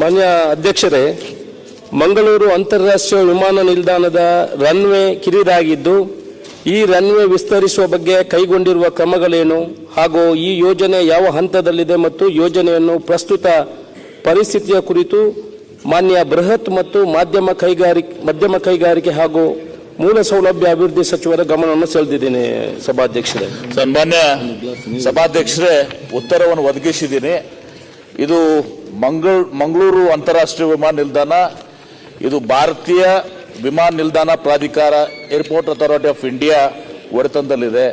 ಮಾನ್ಯ ಅಧ್ಯಕ್ಷರೇ, ಮಂಗಳೂರು ಅಂತಾರಾಷ್ಟ್ರೀಯ ವಿಮಾನ ನಿಲ್ದಾಣದ ರನ್ವೇ ಕಿರಿದಾಗಿದ್ದು, ಈ ರನ್ವೇ ವಿಸ್ತರಿಸುವ ಬಗ್ಗೆ ಕೈಗೊಂಡಿರುವ ಕ್ರಮಗಳೇನು ಹಾಗೂ ಈ ಯೋಜನೆ ಯಾವ ಹಂತದಲ್ಲಿದೆ ಮತ್ತು ಯೋಜನೆಯನ್ನು ಪ್ರಸ್ತುತ ಪರಿಸ್ಥಿತಿಯ ಕುರಿತು ಮಾನ್ಯ ಬೃಹತ್ ಮತ್ತು ಮಾಧ್ಯಮ ಕೈಗಾರಿಕೆ, ಮಧ್ಯಮ ಕೈಗಾರಿಕೆ ಹಾಗೂ ಮೂಲ ಸೌಲಭ್ಯ ಅಭಿವೃದ್ಧಿ ಸಚಿವರ ಗಮನವನ್ನು ಸೆಳೆದಿದ್ದೀನಿ ಸಭಾಧ್ಯಕ್ಷರೇ. ಸನ್ಮಾನ್ಯ ಸಭಾಧ್ಯಕ್ಷರೇ, ಉತ್ತರವನ್ನು ಒದಗಿಸಿದ್ದೀನಿ. ಇದು ಮಂಗಳ್, ಮಂಗಳೂರು ಅಂತಾರಾಷ್ಟ್ರೀಯ ವಿಮಾನ ನಿಲ್ದಾಣ, ಇದು ಭಾರತೀಯ ವಿಮಾನ ನಿಲ್ದಾಣ ಪ್ರಾಧಿಕಾರ ಏರ್ಪೋರ್ಟ್ ಅಥಾರಿಟಿ ಆಫ್ ಇಂಡಿಯಾ ಒಡೆತನದಲ್ಲಿದೆ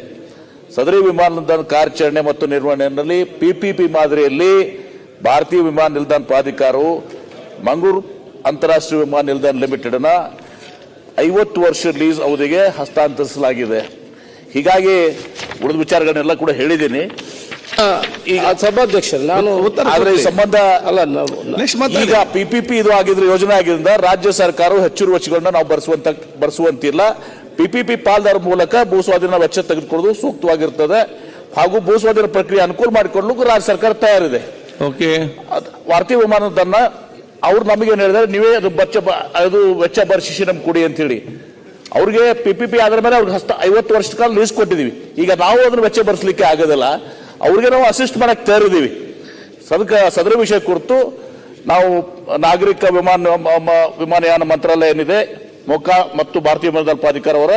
ಸದರಿ ವಿಮಾನ ನಿಲ್ದಾಣ ಕಾರ್ಯಾಚರಣೆ ಮತ್ತು ನಿರ್ವಹಣೆಯಲ್ಲಿ ಪಿಪಿಪಿ ಮಾದರಿಯಲ್ಲಿ ಭಾರತೀಯ ವಿಮಾನ ನಿಲ್ದಾಣ ಪ್ರಾಧಿಕಾರವು ಮಂಗಳೂರು ಅಂತಾರಾಷ್ಟ್ರೀಯ ವಿಮಾನ ನಿಲ್ದಾಣ ಲಿಮಿಟೆಡ್ನ ಐವತ್ತು ವರ್ಷ ಲೀಸ್ ಅವಧಿಗೆ ಹಸ್ತಾಂತರಿಸಲಾಗಿದೆ. ಹೀಗಾಗಿ ಉಳಿದ ವಿಚಾರಗಳನ್ನೆಲ್ಲ ಕೂಡ ಹೇಳಿದ್ದೀನಿ. ಈಗ ಸಭಾಧ್ಯಕ್ಷರೇ ನಾನು ಆದ್ರೆ ಈ ಸಂಬಂಧ ಅಲ್ಲ ಈಗ ಪಿಪಿಪಿ ಇದು ಆಗಿದ್ರೆ ಯೋಜನೆ ಆಗಿದ್ರಿಂದ ರಾಜ್ಯ ಸರ್ಕಾರವು ಹೆಚ್ಚುವರಿ ವೆಚ್ಚಗಳನ್ನ ನಾವು ಬರ್ಸುವಂತ ಬರ್ಸುವಂತಿಲ್ಲ. ಪಿಪಿಪಿ ಪಾಲ್ದಾರ ಮೂಲಕ ಭೂ ಸ್ವಾಧೀನ ವೆಚ್ಚ ತೆಗೆದುಕೊಳ್ಳೋದು ಸೂಕ್ತವಾಗಿರ್ತದೆ. ಹಾಗೂ ಭೂ ಸ್ವಾಧೀನ ಪ್ರಕ್ರಿಯೆ ಅನುಕೂಲ ಮಾಡಿಕೊಳ್ಳಲು ರಾಜ್ಯ ಸರ್ಕಾರ ತಯಾರಿದೆ. ಓಕೆ. ಭಾರತೀಯ ವಿಮಾನದನ್ನ ಅವ್ರು ನಮಗೆ ಏನ್ ಹೇಳಿದ್ರೆ ನೀವೇ ಅದು ಬಚ್ಚ ಅದು ವೆಚ್ಚ ಭರಿಸಿ ನಮ್ಗೆ ಕೊಡಿ ಅಂತ ಹೇಳಿ ಅವ್ರಿಗೆ ಪಿಪಿಪಿ ಆದ್ರ ಮೇಲೆ ಅವ್ರಿಗೆ ಹಸ್ತ ಐವತ್ತು ವರ್ಷದ ಕಾಲ ಲೀಸ್ ಕೊಟ್ಟಿದೀವಿ ಈಗ ನಾವು ಅದನ್ನ ವೆಚ್ಚ ಭರಿಸಲಿಕ್ಕೆ ಆಗೋದಿಲ್ಲ. ಅವ್ರಿಗೆ ನಾವು ಅಸಿಸ್ಟ್ ಮಾಡಕ್ ತಯಾರಿದ್ದೀವಿ. ಸದಕ ಸದರ ವಿಷಯ ಕುರಿತು ನಾವು ನಾಗರಿಕ ವಿಮಾನ ವಿಮಾನಯಾನ ಮಂತ್ರಾಲಯ ಏನಿದೆ ಮೊಕ ಮತ್ತು ಭಾರತೀಯ ವಿಮಾನ ಪ್ರಾಧಿಕಾರ ಅವರ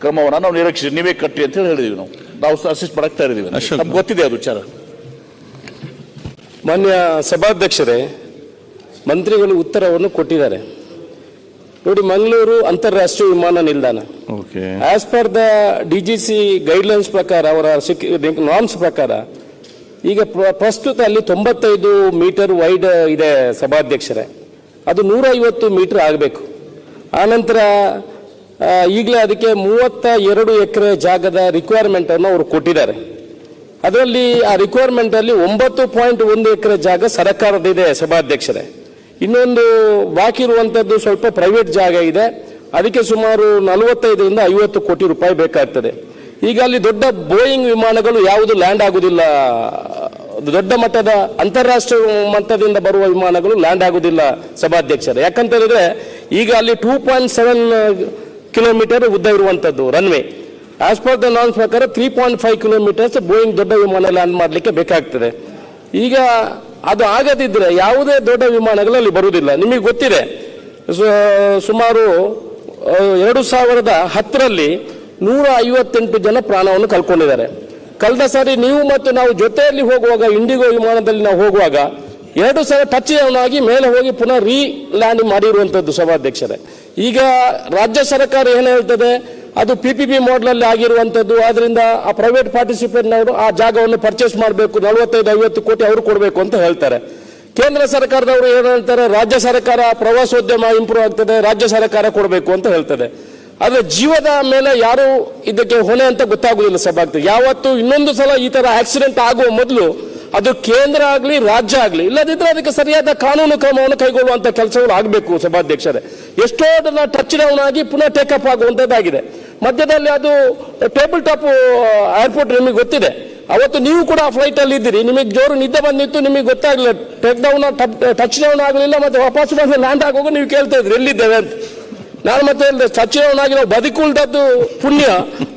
ಕ್ರಮವನ್ನು ನಾವು ನಿರೀಕ್ಷಿಸಿ ನೀವೇ ಕಟ್ಟಿ ಅಂತ ಹೇಳಿ ಹೇಳಿದೀವಿ ನಾವು. ನಾವು ಅಸಿಸ್ಟ್ ಮಾಡಕ್ ತಯಾರಿದ್ದೀವಿ. ನಮ್ಗೆ ಗೊತ್ತಿದೆ ಅದು ವಿಚಾರ. ಮಾನ್ಯ ಸಭಾಧ್ಯಕ್ಷರೇ ಮಂತ್ರಿಗಳು ಉತ್ತರವನ್ನು ಕೊಟ್ಟಿದ್ದಾರೆ. ನೋಡಿ ಮಂಗಳೂರು ಅಂತಾರಾಷ್ಟ್ರೀಯ ವಿಮಾನ ನಿಲ್ದಾಣ. As per the DGC guidelines ಪ್ರಕಾರ ಅವರ ನಾರ್ಮ್ಸ್ ಪ್ರಕಾರ ಈಗ ಪ್ರಸ್ತುತ ಅಲ್ಲಿ ತೊಂಬತ್ತೈದು ಮೀಟರ್ ವೈಡ್ ಇದೆ ಸಭಾಧ್ಯಕ್ಷರೇ. ಅದು ನೂರ ಐವತ್ತು ಮೀಟರ್ ಆಗಬೇಕು. ಆನಂತರ ಈಗಲೇ ಅದಕ್ಕೆ ಮೂವತ್ತ ಎರಡು ಎಕರೆ ಜಾಗದ ರಿಕ್ವೈರ್ಮೆಂಟ್ ಅನ್ನು ಅವರು ಕೊಟ್ಟಿದ್ದಾರೆ. ಅದರಲ್ಲಿ ಆ ರಿಕ್ವೈರ್ಮೆಂಟ್ ಅಲ್ಲಿ ಒಂಬತ್ತು ಪಾಯಿಂಟ್ ಒಂದು ಎಕರೆ ಜಾಗ ಸರ್ಕಾರದಿದೆ ಸಭಾಧ್ಯಕ್ಷರೇ. ಇನ್ನೊಂದು ಬಾಕಿ ಇರುವಂತದ್ದು ಸ್ವಲ್ಪ ಪ್ರೈವೇಟ್ ಜಾಗ ಇದೆ. ಅದಕ್ಕೆ ಸುಮಾರು ನಲವತ್ತೈದರಿಂದ ಐವತ್ತು ಕೋಟಿ ರೂಪಾಯಿ ಬೇಕಾಗ್ತದೆ. ಈಗ ಅಲ್ಲಿ ದೊಡ್ಡ ಬೋಯಿಂಗ್ ವಿಮಾನಗಳು ಯಾವುದು ಲ್ಯಾಂಡ್ ಆಗುವುದಿಲ್ಲ ದೊಡ್ಡ ಮಟ್ಟದ ಅಂತಾರಾಷ್ಟ್ರೀಯ ಮಟ್ಟದಿಂದ ಬರುವ ವಿಮಾನಗಳು ಲ್ಯಾಂಡ್ ಆಗುವುದಿಲ್ಲ ಸಭಾಧ್ಯಕ್ಷರೇ. ಯಾಕಂತ ಹೇಳಿದ್ರೆ ಈಗ ಅಲ್ಲಿ ಟೂ ಪಾಯಿಂಟ್ ಸೆವೆನ್ ಕಿಲೋಮೀಟರ್ ಉದ್ದ ಇರುವಂತದ್ದು ರನ್ವೇ ಆಸ್ ಪರ್ ದ ನಾನ್ ಪ್ರಕಾರ three point five kilometres Boeing ದೊಡ್ಡ ವಿಮಾನ ಲ್ಯಾಂಡ್ ಮಾಡಲಿಕ್ಕೆ ಬೇಕಾಗ್ತದೆ. ಈಗ ಅದು ಆಗದಿದ್ರೆ ಯಾವುದೇ ದೊಡ್ಡ ವಿಮಾನಗಳಲ್ಲಿ ಬರುವುದಿಲ್ಲ. ನಿಮಗೆ ಗೊತ್ತಿದೆ ಸುಮಾರು ಎರಡು ಸಾವಿರದ ಹತ್ತರಲ್ಲಿ ನೂರ ಐವತ್ತೆಂಟು ಜನ ಪ್ರಾಣವನ್ನು ಕಳ್ಕೊಂಡಿದ್ದಾರೆ. ಕಳೆದ ಸಾರಿ ನೀವು ಮತ್ತು ನಾವು ಜೊತೆಯಲ್ಲಿ ಹೋಗುವಾಗ, ಇಂಡಿಗೋ ವಿಮಾನದಲ್ಲಿ ನಾವು ಹೋಗುವಾಗ, ಎರಡು ಸಾವಿರ ಟಚ್ ಆಗಿ ಮೇಲೆ ಹೋಗಿ ಪುನಃ ರೀ ಲ್ಯಾಂಡ್ ಮಾಡಿರುವಂತದ್ದು ಸಭಾಧ್ಯಕ್ಷರೇ. ಈಗ ರಾಜ್ಯ ಸರ್ಕಾರ ಏನು ಹೇಳ್ತದೆ? ಅದು ಪಿ ಪಿ ಪಿ ಅಲ್ಲಿ ಆಗಿರುವಂತದ್ದು ಆದ್ರಿಂದ ಆ ಪ್ರೈವೇಟ್ ಪಾರ್ಟಿಸಿಪೇಟ್ನವರು ಆ ಜಾಗವನ್ನು ಪರ್ಚೇಸ್ ಮಾಡಬೇಕು. ನಲವತ್ತೈದು, ಐವತ್ತು ಕೋಟಿ ಅವರು ಕೊಡಬೇಕು ಅಂತ ಹೇಳ್ತಾರೆ. ಕೇಂದ್ರ ಸರ್ಕಾರದವರು ಏನು ಹೇಳ್ತಾರೆ? ರಾಜ್ಯ ಸರ್ಕಾರ ಪ್ರವಾಸೋದ್ಯಮ ಇಂಪ್ರೂವ್ ಆಗ್ತದೆ, ರಾಜ್ಯ ಸರ್ಕಾರ ಕೊಡಬೇಕು ಅಂತ ಹೇಳ್ತದೆ. ಆದರೆ ಜೀವದ ಮೇಲೆ ಯಾರು ಇದಕ್ಕೆ ಹೊಣೆ ಅಂತ ಗೊತ್ತಾಗುದಿಲ್ಲ ಸಭಾಗ್ತದೆ ಯಾವತ್ತು ಇನ್ನೊಂದು ಸಲ ಈ ತರ ಆಕ್ಸಿಡೆಂಟ್ ಆಗುವ ಮೊದಲು ಅದು ಕೇಂದ್ರ ಆಗಲಿ, ರಾಜ್ಯ ಆಗಲಿ ಇಲ್ಲದಿದ್ದರೆ ಅದಕ್ಕೆ ಸರಿಯಾದ ಕಾನೂನು ಕ್ರಮವನ್ನು ಕೈಗೊಳ್ಳುವಂತ ಕೆಲಸಗಳು ಆಗಬೇಕು ಸಭಾಧ್ಯಕ್ಷರೇ. ಎಷ್ಟೋ ಟಚ್ ಡೌನ್ ಆಗಿ ಪುನಃ ಟೇಕಪ್ ಆಗುವಂತದ್ದಾಗಿದೆ. ಮಧ್ಯದಲ್ಲಿ ಅದು ಟೇಬಲ್ ಟಾಪ್ ಏರ್ಪೋರ್ಟ್ ನಿಮಗೆ ಗೊತ್ತಿದೆ. ಅವತ್ತು ನೀವು ಕೂಡ ಫ್ಲೈಟ್ ಅಲ್ಲಿ ಇದ್ದೀರಿ. ನಿಮಗೆ ಜೋರು ನಿದ್ದೆ ಬಂದಿತ್ತು, ನಿಮಗೆ ಗೊತ್ತಾಗಲಿಲ್ಲ. ಟೇಕ್ ಡೌನ್ ಟಚ್ ಡೌನ್ ಆಗಲಿಲ್ಲ ಮತ್ತೆ ವಾಪಸ್ ಬಂದು ಲ್ಯಾಂಡ್ ಆಗುವಾಗ ನೀವು ಕೇಳ್ತಾ ಇದ್ರಿ. ಎಲ್ಲಿದ್ದೇವೆ ಅಂತ. ನಾನು ಮತ್ತೆ ಆಗಿ ನಾವು ಬದುಕುಳ್ದದ್ದು ಪುಣ್ಯ.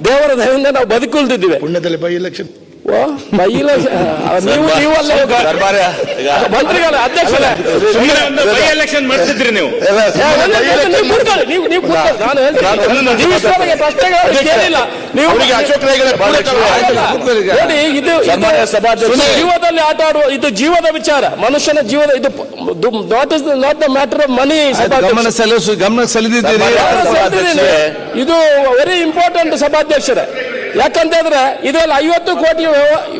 ದೇವರ ದಯದಿಂದ ನಾವು ಬದುಕುಳ್ದಿದ್ದೀವಿ. ಪುಣ್ಯದಲ್ಲಿ ಬೈ ಎಲೆಕ್ಷನ್ ಓ, ಬೈಲ ನೀವು ನೀವು ಅಲ್ಲೇ ದರ್ಬಾರ್ಯ, ಈಗ ಮಂತ್ರಿಗಳ ಅಧ್ಯಕ್ಷರೇ. ಎಲೆಕ್ಷನ್ ಮಾಡ್ತಿದ್ರಿ ನೀವು. ಜೀವದಲ್ಲಿ ಆಟ ಆಡುವ ಇದು ಜೀವದ ವಿಚಾರ. ಮನುಷ್ಯನ ಜೀವದ ಇದು not is not the matter of money ಗಮನ ಸೆಳೆದಿದ್ದೀರಿ ಸಭಾಧ್ಯಕ್ಷರೇ. ಇದು ವೆರಿ ಇಂಪಾರ್ಟೆಂಟ್ ಸಭಾಧ್ಯಕ್ಷರೇ. ಯಾಕಂತಂದ್ರೆ ಇದರಲ್ಲಿ ಐವತ್ತು ಕೋಟಿ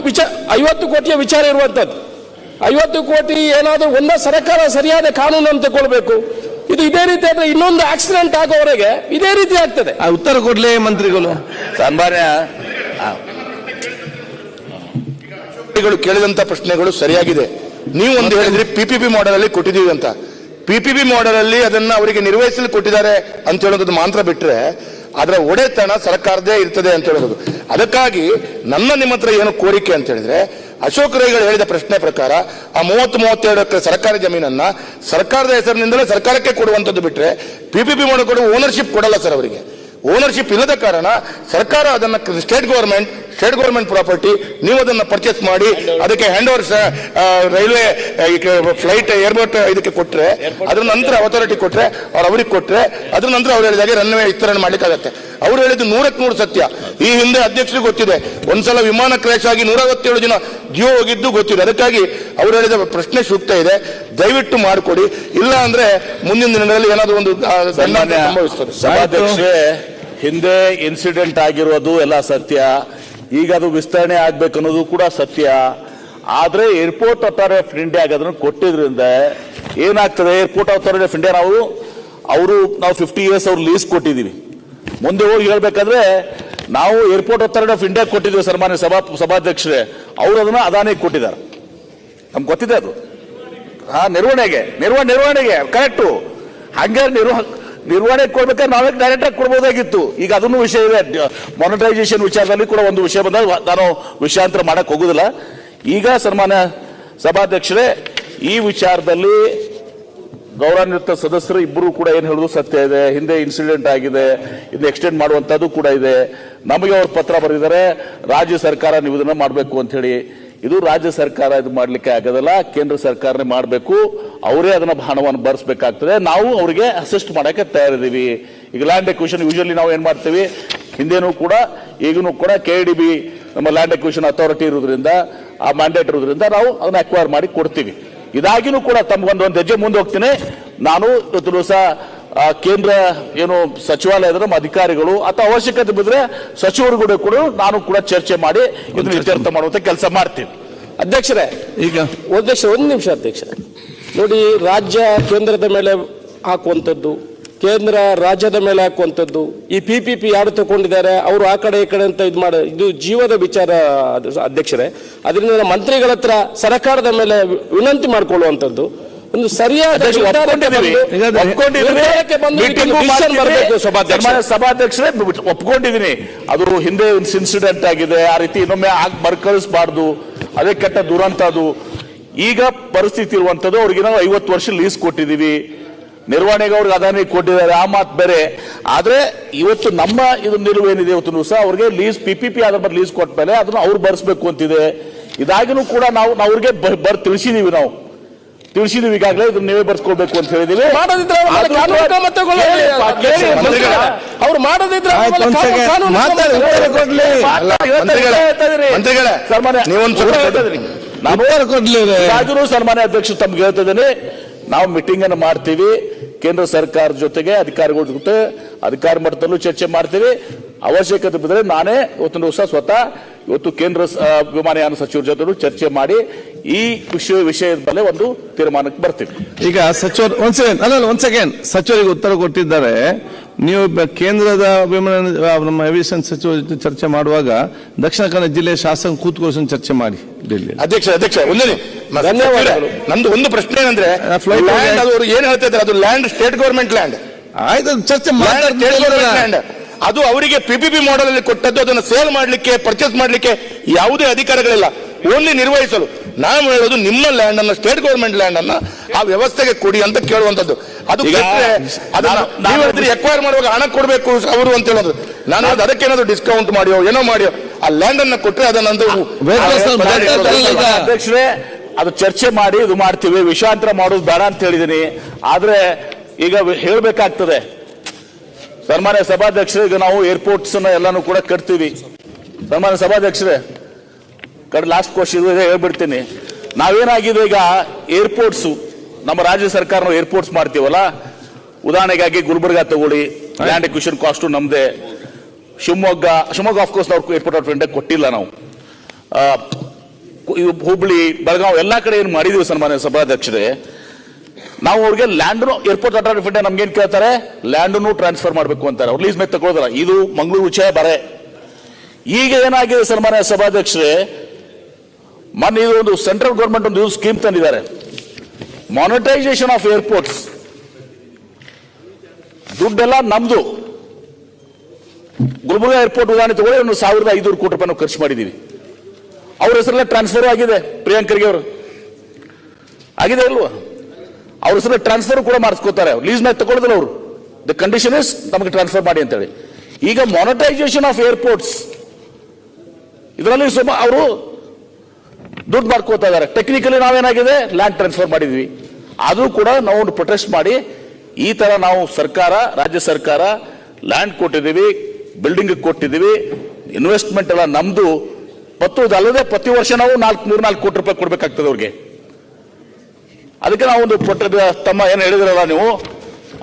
ವಿಚಾರ ಐವತ್ತು ಕೋಟಿಯ ವಿಚಾರ ಇರುವಂತದ್ದು. ಐವತ್ತು ಕೋಟಿ ಏನಾದರೂ ಒಂದ ಸರ್ಕಾರ ಸರಿಯಾದ ಕಾನೂನನ್ನು ತಗೊಳ್ಬೇಕು. ಇದು ಇದೇ ರೀತಿ ಆದ್ರೆ ಇನ್ನೊಂದು ಆಕ್ಸಿಡೆಂಟ್ ಆಗೋವರೆಗೆ ಇದೇ ರೀತಿ ಆಗ್ತದೆ. ಆ ಉತ್ತರ ಕೊಡ್ಲೇ ಮಂತ್ರಿಗಳು. ಸಾಂಬಾರ್ಯಗಳು ಗಳು ಕೇಳಿದಂತ ಪ್ರಶ್ನೆಗಳು ಸರಿಯಾಗಿದೆ. ನೀವು ಒಂದು ಹೇಳಿದ್ರಿ ಪಿಪಿಪಿ ಮಾಡೆಲ್ ಅಲ್ಲಿ ಕೊಟ್ಟಿದೀವಿ ಅಂತ. ಪಿಪಿಪಿ ಮಾಡೆಲ್ ಅಲ್ಲಿ ಅದನ್ನ ಅವರಿಗೆ ನಿರ್ವಹಿಸಲು ಕೊಟ್ಟಿದ್ದಾರೆ ಅಂತ ಹೇಳೋದು ಮಾತ್ರ ಬಿಟ್ರೆ ಅದರ ಒಡೆತನ ಸರ್ಕಾರದೇ ಇರ್ತದೆ ಅಂತ ಹೇಳ್ಬೋದು ಅದಕ್ಕಾಗಿ ನನ್ನ ನಿಮ್ಮ ಹತ್ರ ಏನು ಕೋರಿಕೆ ಅಂತ ಹೇಳಿದ್ರೆ, ಅಶೋಕ್ ರೈಗಳು ಹೇಳಿದ ಪ್ರಶ್ನೆ ಪ್ರಕಾರ ಆ ಮೂವತ್ತು ಮೂವತ್ತೆರಡು ಎಕರೆ ಸರ್ಕಾರಿ ಜಮೀನನ್ನ ಸರ್ಕಾರದ ಹೆಸರಿನಿಂದಲೇ ಸರ್ಕಾರಕ್ಕೆ ಕೊಡುವಂತದ್ದು ಪಿ ಪಿಪಿಪಿ ಮಾಡಿಕೊಂಡು ಓನರ್ಶಿಪ್ ಕೊಡಲ್ಲ ಸರ್ ಅವರಿಗೆ. ಓನರ್ಶಿಪ್ ಇಲ್ಲದ ಕಾರಣ ಸರ್ಕಾರ ಅದನ್ನ state government state government property ನೀವು ಅದನ್ನ ಪರ್ಚೇಸ್ ಮಾಡಿ ಅದಕ್ಕೆ hand over railway flight airport ಇದಕ್ಕೆ ಕೊಟ್ಟರೆ ಅದ್ರ ನಂತರ ಅಥಾರಿಟಿ ಕೊಟ್ಟರೆ ಅವ್ರು ಅವ್ರಿಗೆ ಕೊಟ್ಟರೆ ಅದ್ರ ನಂತರ ಅವ್ರು ಹೇಳಿದಾಗೆ ರನ್ವೇ ವಿಸ್ತರಣೆ ಮಾಡ್ಲಿಕ್ಕಾಗತ್ತೆ. ಅವ್ರು ಹೇಳಿದ್ದು ನೂರಕ್ಕೆ ನೂರು ಸತ್ಯ. ಈ ಹಿಂದೆ ಅಧ್ಯಕ್ಷರಿಗೆ ಗೊತ್ತಿದೆ. ಒಂದ್ಸಲ ವಿಮಾನ ಕ್ರ್ಯಾಶ್ ಆಗಿ ನೂರವತ್ತೇಳು ಜನ ಜೀವ ಹೋಗಿದ್ದು ಗೊತ್ತಿದೆ. ಅದಕ್ಕಾಗಿ ಅವ್ರು ಹೇಳಿದ ಪ್ರಶ್ನೆ ಸೂಕ್ತ ಇದೆ. ದಯವಿಟ್ಟು ಮಾಡಿಕೊಡಿ. ಇಲ್ಲ ಅಂದ್ರೆ ಮುಂದಿನ ದಿನಗಳಲ್ಲಿ ಏನಾದರೂ ಒಂದು ಸಭಾಧ್ಯಕ್ಷ ಹಿಂದೆ ಇನ್ಸಿಡೆಂಟ್ ಆಗಿರೋದು ಎಲ್ಲ ಸತ್ಯ. ಈಗ ಅದು ವಿಸ್ತರಣೆ ಆಗ್ಬೇಕು ಅನ್ನೋದು ಕೂಡ ಸತ್ಯ. ಆದ್ರೆ ಏರ್ಪೋರ್ಟ್ ಅಥಾರಿಟಿ ಆಫ್ ಇಂಡಿಯಾ ಅದನ್ನು ಕೊಟ್ಟಿದ್ರಿಂದ ಏನಾಗ್ತದೆ? ಏರ್ಪೋರ್ಟ್ ಅಥಾರಿಟಿ ಆಫ್ ಇಂಡಿಯಾ ನಾವು, ಅವರು ನಾವು ಫಿಫ್ಟಿ ಇಯರ್ಸ್ ಅವ್ರು ಲೀಸ್ ಕೊಟ್ಟಿದ್ದೀವಿ. ಮುಂದೆ ಹೋಗಿ ಹೇಳ್ಬೇಕಂದ್ರೆ ನಾವು ಏರ್ಪೋರ್ಟ್ ಅಥಾರಿಟಿ ಆಫ್ ಇಂಡಿಯಾ ಕೊಟ್ಟಿದ್ದೀವಿ ಸನ್ಮಾನ್ಯ ಸಭಾ, ಸಭಾಧ್ಯಕ್ಷರೇ. ಅವರು ಅದನ್ನ ಅದಾನಿಗೆ ಕೊಟ್ಟಿದ್ದಾರೆ. ನಮ್ಗೆ ಗೊತ್ತಿದೆ ಅದು. ಹಾ, ನಿರ್ವಹಣೆಗೆ, ನಿರ್ವಹಣೆ, ನಿರ್ವಹಣೆಗೆ ಕರೆಕ್ಟು ಹಂಗೆ ನಿರ್ವಹ ನಿರ್ವಹಣೆ ಕೊಡ್ಬೇಕಾದ್ರೆ ನಾವೇ ಡೈರೆಕ್ಟ್ ಆಗಿ ಕೊಡ್ಬೋದಾಗಿತ್ತು. ಈಗ ಅದನ್ನು ವಿಷಯ ಇದೆ. ಮಾನಿಟೈಸೇಷನ್ ವಿಚಾರದಲ್ಲಿ ಕೂಡ ಒಂದು ವಿಷಯ ಬಂದಾಗ ನಾನು ವಿಷಯಾಂತರ ಮಾಡಕ್ ಹೋಗುದಿಲ್ಲ. ಈಗ ಸನ್ಮಾನ ಸಭಾಧ್ಯಕ್ಷರೇ, ಈ ವಿಚಾರದಲ್ಲಿ ಗೌರವಾನ್ವಿತ ಸದಸ್ಯರು ಇಬ್ಬರು ಕೂಡ ಏನು ಹೇಳುದು ಸತ್ಯ ಇದೆ. ಹಿಂದೆ ಇನ್ಸಿಡೆಂಟ್ ಆಗಿದೆ. ಇದು ಎಕ್ಸ್ಟೆಂಡ್ ಮಾಡುವಂತದ್ದು ಕೂಡ ಇದೆ. ನಮಗೆ ಅವ್ರು ಪತ್ರ ಬರೆದಿದ್ದಾರೆ. ರಾಜ್ಯ ಸರ್ಕಾರ ನೀವು ಇದನ್ನ ಮಾಡಬೇಕು ಅಂತ ಹೇಳಿ ಇದು ರಾಜ್ಯ ಸರ್ಕಾರ ಇದು ಮಾಡಲಿಕ್ಕೆ ಆಗೋದಿಲ್ಲ, ಕೇಂದ್ರ ಸರ್ಕಾರನೇ ಮಾಡಬೇಕು, ಅವರೇ ಅದನ್ನ ಹಣವನ್ನು ಭರಿಸಬೇಕಾಗ್ತದೆ ನಾವು ಅವರಿಗೆ ಅಸಿಸ್ಟ್ ಮಾಡೋಕ್ಕೆ ತಯಾರಿದ್ದೀವಿ. ಈಗ ಲ್ಯಾಂಡ್ ಎಕ್ವಿಷನ್ ಯೂಶಲಿ ನಾವು ಏನು ಮಾಡ್ತೀವಿ? ಹಿಂದೆನೂ ಕೂಡ, ಈಗನೂ ಕೂಡ ಕೆ ಡಿ ಬಿ ನಮ್ಮ ಲ್ಯಾಂಡ್ ಎಕ್ವಿಷನ್ ಅಥಾರಿಟಿ ಇರೋದ್ರಿಂದ, ಆ ಮ್ಯಾಂಡೇಟ್ ಇರೋದ್ರಿಂದ ನಾವು ಅದನ್ನ ಅಕ್ವೈರ್ ಮಾಡಿ ಕೊಡ್ತೀವಿ. ಇದಾಗಿನೂ ಕೂಡ ತಮ್ಗೊಂದು ಒಂದು ಹೆಜ್ಜೆ ಮುಂದೆ ಹೋಗ್ತೀನಿ. ನಾನು ಇವತ್ತು ದಿವಸ ಕೇಂದ್ರ ಏನು ಸಚಿವಾಲಯದ ನಮ್ಮ ಅಧಿಕಾರಿಗಳು ಅಥವಾ ಅವಶ್ಯಕತೆ ಬಿದ್ದರೆ ಸಚಿವರು ಕೂಡ ಕೂಡ ನಾನು ಕೂಡ ಚರ್ಚೆ ಮಾಡಿ ಇದನ್ನು ಇತ್ಯರ್ಥ ಮಾಡುವಂತ ಕೆಲಸ ಮಾಡ್ತೀನಿ. ಅಧ್ಯಕ್ಷರೇ ಈಗ ಅಧ್ಯಕ್ಷ ಒಂದು ನಿಮಿಷ ಅಧ್ಯಕ್ಷ ನೋಡಿ ರಾಜ್ಯ ಕೇಂದ್ರದ ಮೇಲೆ ಹಾಕುವಂಥದ್ದು ಕೇಂದ್ರ ರಾಜ್ಯದ ಮೇಲೆ ಹಾಕುವಂಥದ್ದು ಈ ಪಿ ಪಿ ಪಿ ಯಾರು ತಗೊಂಡಿದ್ದಾರೆ ಅವರು ಆ ಕಡೆ ಈ ಕಡೆ ಅಂತ ಇದು ಮಾಡ ಇದು ಜೀವದ ವಿಚಾರ ಅಧ್ಯಕ್ಷರೇ. ಅದರಿಂದ ಮಂತ್ರಿಗಳ ಹತ್ರ ಸರ್ಕಾರದ ಮೇಲೆ ವಿನಂತಿ ಮಾಡ್ಕೊಳ್ಳುವಂಥದ್ದು. ಒಂದು ಸರಿಯಾದ ಸಭಾಧ್ಯಕ್ಷರೇ. ಒಪ್ಕೊಂಡಿದೀನಿ ಒಪ್ಕೊಂಡಿದ್ದೀನಿ. ಅದು ಹಿಂದೆ ಇನ್ಸಿಡೆಂಟ್ ಆಗಿದೆ. ಆ ರೀತಿ ಇನ್ನೊಮ್ಮೆ ಆಗ ಮರುಕಳಿಸಬಾರ್ದು. ಅದೇ ಕೆಟ್ಟ ದುರಂತ ಅದು. ಈಗ ಪರಿಸ್ಥಿತಿ ಇರುವಂತದ್ದು ಅವ್ರಿಗೆ ನಾವು ಐವತ್ತು ವರ್ಷ ಲೀಸ್ ಕೊಟ್ಟಿದ್ದೀವಿ. ನಿರ್ವಹಣೆಗೆ ಅವ್ರಿಗೆ ಅದಾನಿ ಕೊಟ್ಟಿದ್ದಾರೆ. ಆ ಮಾತು ಬೇರೆ. ಆದ್ರೆ ಇವತ್ತು ನಮ್ಮ ಇದು ನಿಲುವು ಏನಿದೆ ಇವತ್ತು ಸಹ ಅವ್ರಿಗೆ ಲೀಸ್ ಪಿ ಪಿ ಪಿ ಆದ ಮೇಲೆ ಲೀಸ್ ಕೊಟ್ಟ ಮೇಲೆ ಅದನ್ನ ಅವ್ರು ಬರ್ಸ್ಬೇಕು ಅಂತಿದೆ. ಇದಾಗಿನೂ ಕೂಡ ನಾವು ಅವ್ರಿಗೆ ಬರ್ ತಿಳಿಸಿದೀವಿ ನಾವು. ತಿಳಿಸಿದೀವಿ ಈಗಾಗಲೇ ಇದನ್ನ ನೀವೇ ಬರ್ಸ್ಕೊಳ್ಬೇಕು ಅಂತ ಹೇಳಿದೀವಿ ಮಾಡೋದಿದ್ರೆ ಅವ್ರ ಮೇಲೆ ಆದ್ರೂ ಕಾನೂನು ಕೂಡ- ಕ್ರಮ ತಗೊಳ್ಳಿ. ಕೇಳಿ, ಕೇಳಿ, ಮಂತ್ರಿಗಳೇ, ಅವ್ರು ಮಾಡೋದಿದ್ರೆ ಅವ್ರ ಆಯ್ತು, ಒಂದ್ ಕಾನೂನು- second. ಕಾನೂನು ಕ್ರಮ ಮಾತಾಡಿ, ತಗೊಳ್ಳಿ. ಉತ್ತರ ಕೊಡ್ಲಿ ಅಲ್ಲ, ಮಂತ್ರಿಗಳೇ, ಮಂತ್ರಿಗಳೇ, ಸನ್ಮಾನ್ಯ ನೀವೊಂದು ಸ್ವಲ್ಪ ಹೇಳ್ತಾ ಇದ್ದೀನಿ. ನಾನು ಉತ್ತರ ಕೊಡ್ಲಿ ರೀ. ರಾಜರು ಸನ್ಮಾನ್ಯ ಅಧ್ಯಕ್ಷರು ತಮ್ಗೆ ಹೇಳ್ತಾ ಇದ್ದೀನಿ ನಾವು ಮೀಟಿಂಗ್ ಅನ್ನು ಮಾಡ್ತೀವಿ ಕೇಂದ್ರ ಸರ್ಕಾರ ಜೊತೆಗೆ ಅಧಿಕಾರಿಗಳ ಜೊತೆ ಅಧಿಕಾರ ಮಟ್ಟದಲ್ಲೂ ಚರ್ಚೆ ಮಾಡ್ತೀವಿ ಅವಶ್ಯಕತೆ ಬಿದ್ದರೆ ನಾನೇ ಇವತ್ತಿನ ದಿವಸ ಸ್ವತಃ ಇವತ್ತು ಕೇಂದ್ರ ವಿಮಾನಯಾನ ಸಚಿವರ ಜೊತೆ ಚರ್ಚೆ ಮಾಡಿ ಈ ವಿಷಯ ವಿಷಯದ ಮೇಲೆ ಒಂದು ತೀರ್ಮಾನಕ್ಕೆ ಬರ್ತೀವಿ. ಈಗ ಸಚಿವರು ಒಂದ್ ಸೆಕೆಂಡ್ ಅಲ್ಲ ಒಂದ್ ಸೆಕೆಂಡ್ ಸಚಿವರಿಗೆ ಉತ್ತರ ಕೊಟ್ಟಿದ್ದಾರೆ. ನೀವು ಕೇಂದ್ರದ ವಿಮಾನ ನಮ್ಮ ಏವಿಯೇಷನ್ ಸಚಿವ ಜೊತೆ ಚರ್ಚೆ ಮಾಡುವಾಗ ದಕ್ಷಿಣ ಕನ್ನಡ ಜಿಲ್ಲೆ ಶಾಸಕ ಕೂತ್ಕೋಸ್ ಚರ್ಚೆ ಮಾಡಿ ಡೆಲ್ಲಿ ಅಧ್ಯಕ್ಷ ಅಧ್ಯಕ್ಷ ಒಂದೇ ಧನ್ಯವಾದಗಳು. ನಮ್ದು ಒಂದು ಪ್ರಶ್ನೆ ಏನಂದ್ರೆ ಲ್ಯಾಂಡ್ ಅದು ಏನು ಹೇಳ್ತಾ ಇದ್ದಾರೆ ಅದು ಲ್ಯಾಂಡ್ ಸ್ಟೇಟ್ ಗೌರ್ಮೆಂಟ್ ಲ್ಯಾಂಡ್ ಆಯ್ತು ಅದು ಚರ್ಚೆ ಲ್ಯಾಂಡ್ ಸ್ಟೇಟ್ ಗವರ್ಮೆಂಟ್ ಮಾತಾಡ್ತಾರೆ ಲ್ಯಾಂಡ್ ಅದು ಅವರಿಗೆ ಪಿಪಿಪಿ ಮಾಡೆಲ್ ಅಲ್ಲಿ ಕೊಟ್ಟದ್ದು ಅದನ್ನು ಸೇಲ್ ಮಾಡಲಿಕ್ಕೆ ಪರ್ಚೇಸ್ ಮಾಡಲಿಕ್ಕೆ ಯಾವುದೇ ಅಧಿಕಾರಗಳಿಲ್ಲ. ಓನ್ಲಿ ನಿರ್ವಹಿಸಲು. ನಾವು ಹೇಳೋದು ನಿಮ್ಮ ಲ್ಯಾಂಡ್ ಅನ್ನ ಸ್ಟೇಟ್ ಗೌರ್ಮೆಂಟ್ ಲ್ಯಾಂಡ್ ಅನ್ನ ಆ ವ್ಯವಸ್ಥೆಗೆ ಕೊಡಿ ಅಂತ ಕೇಳುವಂತದ್ದು. ಅದು ಅದನ್ನ ನಾನು- ನೀವು ಎಕ್ವೈರ್ ಮಾಡುವಾಗ ಹಣ ಕೊಡಬೇಕು ಅವರು ಅಂತ ಹೇಳೋದು. ನಾನು ಅದಕ್ಕೆ ಏನಾದ್ರು ಡಿಸ್ಕೌಂಟ್ ಮಾಡಿಯೋ ಏನೋ ಮಾಡಿಯೋ ಆ ಲ್ಯಾಂಡ್ ಅನ್ನ ಕೊಟ್ಟರೆ. ಅಧ್ಯಕ್ಷರೇ ಅದು ಚರ್ಚೆ ಮಾಡಿ ಇದು ಮಾಡ್ತೀವಿ. ವಿಷಾಂತರ ಮಾಡೋದು ಬೇಡ ಅಂತ ಹೇಳಿದೀನಿ. ಆದ್ರೆ ಈಗ ಹೇಳ್ಬೇಕಾಗ್ತದೆ. ಸನ್ಮಾನ್ಯ ಸಭಾಧ್ಯಕ್ಷರೇ, ಈಗ ನಾವು ಏರ್ಪೋರ್ಟ್ಸ್ ಎಲ್ಲಾನು ಕೂಡ ಕಟ್ತೀವಿ. ಸನ್ಮಾನ್ಯ ಸಭಾಧ್ಯಕ್ಷರೇ, ಕಡೆ ಲಾಸ್ಟ್ ಕ್ವಶನ್ ಹೇಳ್ಬಿಡ್ತೀನಿ. ನಾವೇನಾಗಿದೆ ಈಗ ಏರ್ಪೋರ್ಟ್ಸ್ ನಮ್ಮ ರಾಜ್ಯ ಸರ್ಕಾರ ಏರ್ಪೋರ್ಟ್ಸ್ ಮಾಡ್ತೀವಲ್ಲ? ಉದಾಹರಣೆಗಾಗಿ ಗುಲ್ಬರ್ಗ ತಗೊಳ್ಳಿ ಲ್ಯಾಂಡ್ ಎಕ್ವಿಷನ್ ಕಾಸ್ಟು ನಮ್ದೇ. ಶಿವಮೊಗ್ಗ ಶಿವಮೊಗ್ಗ ಆಫ್ಕೋರ್ಸ್ ನಾವು ಏರ್ಪೋರ್ಟ್ ಆಫ್ ಇಂಡಿಯಾ ಕೊಟ್ಟಿಲ್ಲ ನಾವು. ಹುಬ್ಳಿ ಬೆಳಗಾವಿ, ಎಲ್ಲಾ ಕಡೆ ಏನು ಮಾಡಿದೀವಿ ಸನ್ಮಾನ್ಯ ಸಭಾಧ್ಯಕ್ಷರೇ? ನಾವು ಅವ್ರಿಗೆ land airport authority of India ನಮ್ಗೆ ಏನ್ ಕೇಳ್ತಾರೆ? ಲ್ಯಾಂಡ್ ಟ್ರಾನ್ಸ್ಫರ್ ಮಾಡಬೇಕು ಅಂತಾರೆ. ಅವ್ರು ಲೀಸ್ ಮೇಲೆ ತಗೊಳ್ಳೋದಿಲ್ಲ ಇದು ಮಂಗಳೂರು ವಿಷಯ ಬರೆ. ಈಗ ಏನಾಗಿದೆ ಸನ್ಮಾನ್ಯ ಸಭಾಧ್ಯಕ್ಷರೇ? ಮೊನ್ನೆ ಇದು ಒಂದು ಸೆಂಟ್ರಲ್ ಗೌರ್ಮೆಂಟ್ ಒಂದು ಸ್ಕೀಮ್ ತಂದಿದ್ದಾರೆ. ಮಾನಿಟೈಸೇಷನ್ ಆಫ್ ಏರ್ಪೋರ್ಟ್ಸ್ ದುಡ್ಡೆಲ್ಲ ನಮ್ದು. ಗುಲ್ಬರ್ಗ ಏರ್ಪೋರ್ಟ್ ಉದಾಹರಣೆ ತಗೊಳ್ಳಿ, ಒಂದು ಸಾವಿರದ ಐನೂರು ಕೋಟಿ ರೂಪಾಯಿ ಖರ್ಚು ಮಾಡಿದ್ದೀವಿ ಅವ್ರ ಹೆಸರಲ್ಲೇ ಟ್ರಾನ್ಸ್ಫರ್ ಆಗಿದೆ, ಪ್ರಿಯಾಂಕರ್ಗೆ ಅವರು. ಆಗಿದೆ ಇಲ್ವಾ? ಅವ್ರ ಹೆಸರು ಟ್ರಾನ್ಸ್ಫರ್ ಕೂಡ ಮಾಡಿಸ್ಕೋತಾರೆ. ಲೀಸ್ ಮ್ಯಾಚ್ ತಗೊಳ್ಳೋದಿಲ್ಲ ಅವರು. ದ ಕಂಡೀಷನ್ ಇಸ್ ನಮಗೆ ಟ್ರಾನ್ಸ್ಫರ್ ಮಾಡಿ ಅಂತೇಳಿ. ಈಗ ಮಾನಿಟೈಸೇಷನ್ ಆಫ್ ಏರ್ಪೋರ್ಟ್ಸ್ ಇದರಲ್ಲಿ ಸ್ವಲ್ಪ ಅವರು ದುಡ್ಡು ಮಾಡ್ಕೋತಾ ಇದ್ದಾರೆ. ಟೆಕ್ನಿಕಲಿ ನಾವೇನಾಗಿದೆ? ಲ್ಯಾಂಡ್ ಟ್ರಾನ್ಸ್ಫರ್ ಮಾಡಿದ್ವಿ. ಆದರೂ ಕೂಡ ನಾವು ಒಂದು ಪ್ರೊಟೆಸ್ಟ್ ಮಾಡಿ, ಈ ತರ ನಾವು ಸರ್ಕಾರ, ರಾಜ್ಯ ಸರ್ಕಾರ ಲ್ಯಾಂಡ್ ಕೊಟ್ಟಿದ್ದೀವಿ ಬಿಲ್ಡಿಂಗ್ ಕೊಟ್ಟಿದ್ದೀವಿ ಇನ್ವೆಸ್ಟ್ಮೆಂಟ್ ಎಲ್ಲ ನಮ್ದು ಮತ್ತು ಅಲ್ಲದೆ ಪ್ರತಿ ವರ್ಷ ನಾವು ನಾಲ್ಕು ಮೂರ್ ನಾಲ್ಕು ಕೋಟಿ ರೂಪಾಯಿ ಕೊಡ್ಬೇಕಾಗ್ತದೆ ಅವ್ರಿಗೆ. ಅದಕ್ಕೆ ನಾವು ಒಂದು ಪ್ರೊಟೆಸ್ಟ್ ತಮ್ಮ ಏನು ಹೇಳಿದ್ರಲ್ಲ ನೀವು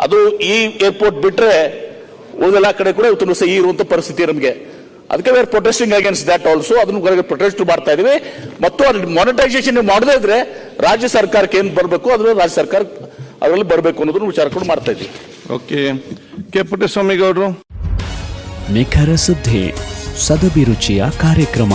ಅದು ಈ ಏರ್ಪೋರ್ಟ್ ಬಿಟ್ಟರೆ ಉಳಿದೆಲ್ಲ ಕಡೆ ಕೂಡ ಇವತ್ತು ದಿವಸ ಈ ಇರುವಂತ ಪರಿಸ್ಥಿತಿ ನಮಗೆ. ಅದಕ್ಕೆ where protesting against that also ಅದನ್ನ ಪ್ರೊಟೆಸ್ಟ್ ಮಾಡ್ತಾ ಇದೀವಿ. ಮತ್ತು ಅದ್ರ ಮಾನಿಟೈಸೇಷನ್ ಮಾಡದೇ ಇದ್ರೆ ರಾಜ್ಯ ಸರ್ಕಾರಕ್ಕೆ ಏನು ಬರಬೇಕು ಅದ್ರ ರಾಜ್ಯ ಸರ್ಕಾರ ಅದರಲ್ಲಿ ಬರಬೇಕು ಅನ್ನೋದನ್ನು ವಿಚಾರ ಕೂಡ ಮಾಡ್ತಾ ಇದ್ವಿ. ಓಕೆ ಕೆ ಪುಟ್ಟಸ್ವಾಮಿ ಗೌಡರು ನಿಖರ ಸುದ್ದಿ ಸದಭಿರುಚಿಯ ಕಾರ್ಯಕ್ರಮ.